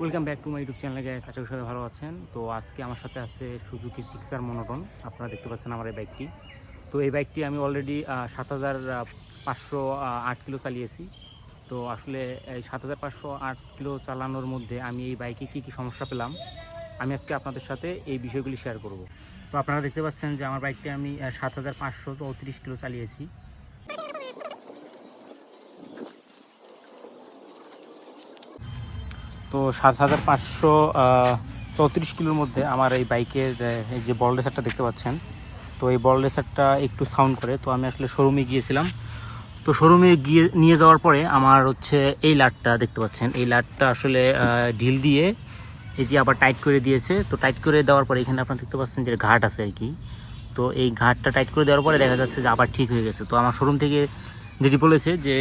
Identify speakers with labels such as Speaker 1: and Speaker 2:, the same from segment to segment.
Speaker 1: Welcome back to my YouTube চ্যানেলে guys আশা করি সবাই ভালো আছেন। তো আজকে আমার সাথে আছে সুজুকি সিক্সার মনোটন আপনারা দেখতে পাচ্ছেন আমার এই বাইকটি তো এই বাইকটি আমি অলরেডি সাত হাজার পাঁচশো আট কিলো চালিয়েছি। তো আসলে এই সাত হাজার পাঁচশো আট কিলো চালানোর মধ্যে আমি এই বাইকে কী কী সমস্যা পেলাম, আমি আজকে আপনাদের সাথে এই বিষয়গুলি শেয়ার করব। তো আপনারা দেখতে পাচ্ছেন যে আমার বাইকটি আমি সাত হাজার পাঁচশো চৌত্রিশ কিলো চালিয়েছি। তো সাত হাজার পাঁচশো চৌত্রিশ কিলোর মধ্যে আমার এই বাইকের যে বল রেসারটা দেখতে পাচ্ছেন, তো এই বল রেসারটা একটু সাউন্ড করে। তো আমি আসলে শোরুমে গিয়েছিলাম। তো শোরুমে গিয়ে নিয়ে যাওয়ার পরে আমার হচ্ছে এই লাটটা দেখতে পাচ্ছেন। এই লাটটা আসলে ঢিল দিয়ে এই যে আবার টাইট করে দিয়েছে। তো টাইট করে দেওয়ার পরে এখানে আপনারা দেখতে পাচ্ছেন যে ঘাট আছে আর কি। তো এই ঘাটটা টাইট করে দেওয়ার পরে দেখা যাচ্ছে যে আবার ঠিক হয়ে গেছে। তো আমার শোরুম থেকে যেটি বলেছে যে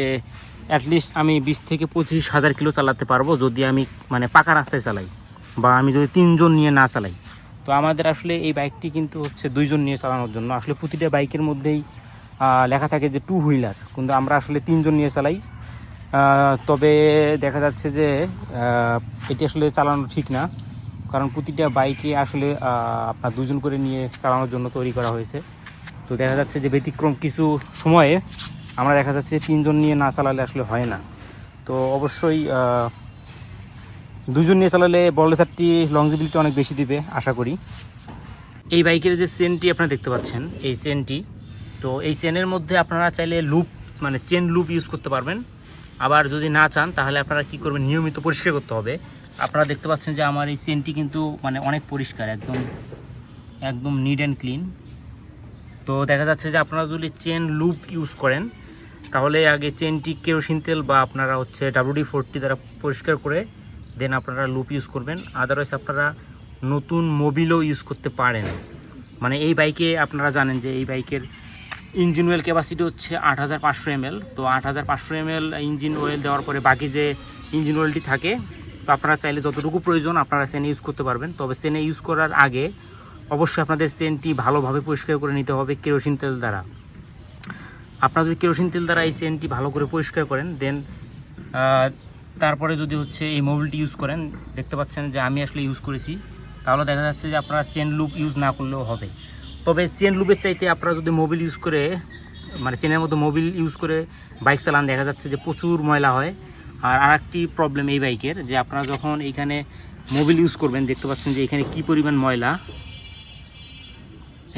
Speaker 1: অ্যাটলিস্ট আমি বিশ থেকে পঁচিশ হাজার কিলো চালাতে পারব যদি আমি মানে পাকা রাস্তায় চালাই বা আমি যদি তিনজন নিয়ে না চালাই। তো আমাদের আসলে এই বাইকটি কিন্তু হচ্ছে দুইজন নিয়ে চালানোর জন্য। আসলে প্রতিটা বাইকের মধ্যেই লেখা থাকে যে টু হুইলার কিন্তু আমরা আসলে তিনজন নিয়ে চালাই। তবে দেখা যাচ্ছে যে এটি আসলে চালানো ঠিক না। কারণ প্রতিটা বাইকে আসলে আপনার দুজন করে নিয়ে চালানোর জন্য তৈরি করা হয়েছে। তো দেখা যাচ্ছে যে ব্যতিক্রম কিছু সময়ে আমরা দেখা যাচ্ছে তিনজন নিয়ে না চালালে আসলে হয় না। তো অবশ্যই দুজন নিয়ে চালালে বললেসারটি লংজিবিলিটি অনেক বেশি দিবে, আশা করি। এই বাইকের যে চেনটি আপনারা দেখতে পাচ্ছেন, এই চেনটি তো এই চেনের মধ্যে আপনারা চাইলে লুপ মানে চেন লুপ ইউজ করতে পারবেন। আবার যদি না চান, তাহলে আপনারা কি করবেন, নিয়মিত পরিষ্কার করতে হবে। আপনারা দেখতে পাচ্ছেন যে আমার এই চেনটি কিন্তু মানে অনেক পরিষ্কার, একদম একদম নিট অ্যান্ড ক্লিন তো দেখা যাচ্ছে যে আপনারা যদি চেন লুপ ইউজ করেন তাহলে আগে চেনটি কেরোসিন তেল বা আপনারা হচ্ছে ডাব্লিউডি ফোরটি দ্বারা পরিষ্কার করে দেন আপনারা লুপ ইউজ করবেন। আদারওয়াইজ আপনারা নতুন মোবিলও ইউজ করতে পারেন। মানে এই বাইকে আপনারা জানেন যে এই বাইকের ইঞ্জিন অয়েল ক্যাপাসিটি হচ্ছে আট হাজার পাঁচশো এমএল তো আট হাজার পাঁচশো এমএল ইঞ্জিন অয়েল দেওয়ার পরে বাকি যে ইঞ্জিন অয়েলটি থাকে, তো আপনারা চাইলে যতটুকু প্রয়োজন আপনারা সেনে ইউজ করতে পারবেন। তবে সেনে ইউজ করার আগে অবশ্যই আপনাদের সেনটি ভালোভাবে পরিষ্কার করে নিতে হবে কেরোসিন তেল দ্বারা। আপনারা যদি কেরোসিন তেল দ্বারা এই সেনটি ভালো করে পরিষ্কার করেন দেন তারপরে যদি হচ্ছে এই মোবিলটি ইউজ করেন, দেখতে পাচ্ছেন যে আমি আসলে ইউজ করেছি। তাহলে দেখা যাচ্ছে যে আপনারা চেন লুপ ইউজ না করলেও হবে। তবে চেন লুপের চাইতে আপনারা যদি মোবিল ইউজ করে মানে চেনের মতো মোবিল ইউজ করে বাইক চালান, দেখা যাচ্ছে যে প্রচুর ময়লা হয়। আর আরেকটি প্রবলেম এই বাইকের যে আপনারা যখন এইখানে মোবিল ইউজ করবেন, দেখতে পাচ্ছেন যে এখানে কি পরিমাণ ময়লা।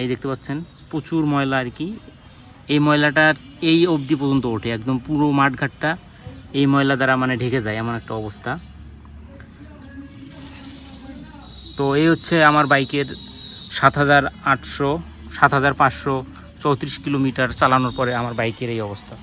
Speaker 1: এই দেখতে পাচ্ছেন, প্রচুর ময়লা আর কি। এই ময়লাটার এই অবধি পর্যন্ত ওঠে, একদম পুরো মাঠঘাটটা এই ময়লা দ্বারা মানে ঢেকে যায় এমন একটা অবস্থা। তো এই হচ্ছে আমার বাইকের সাত হাজার আটশো, সাত হাজার পাঁচশো চৌত্রিশ কিলোমিটার চালানোর পরে আমার বাইকের এই অবস্থা।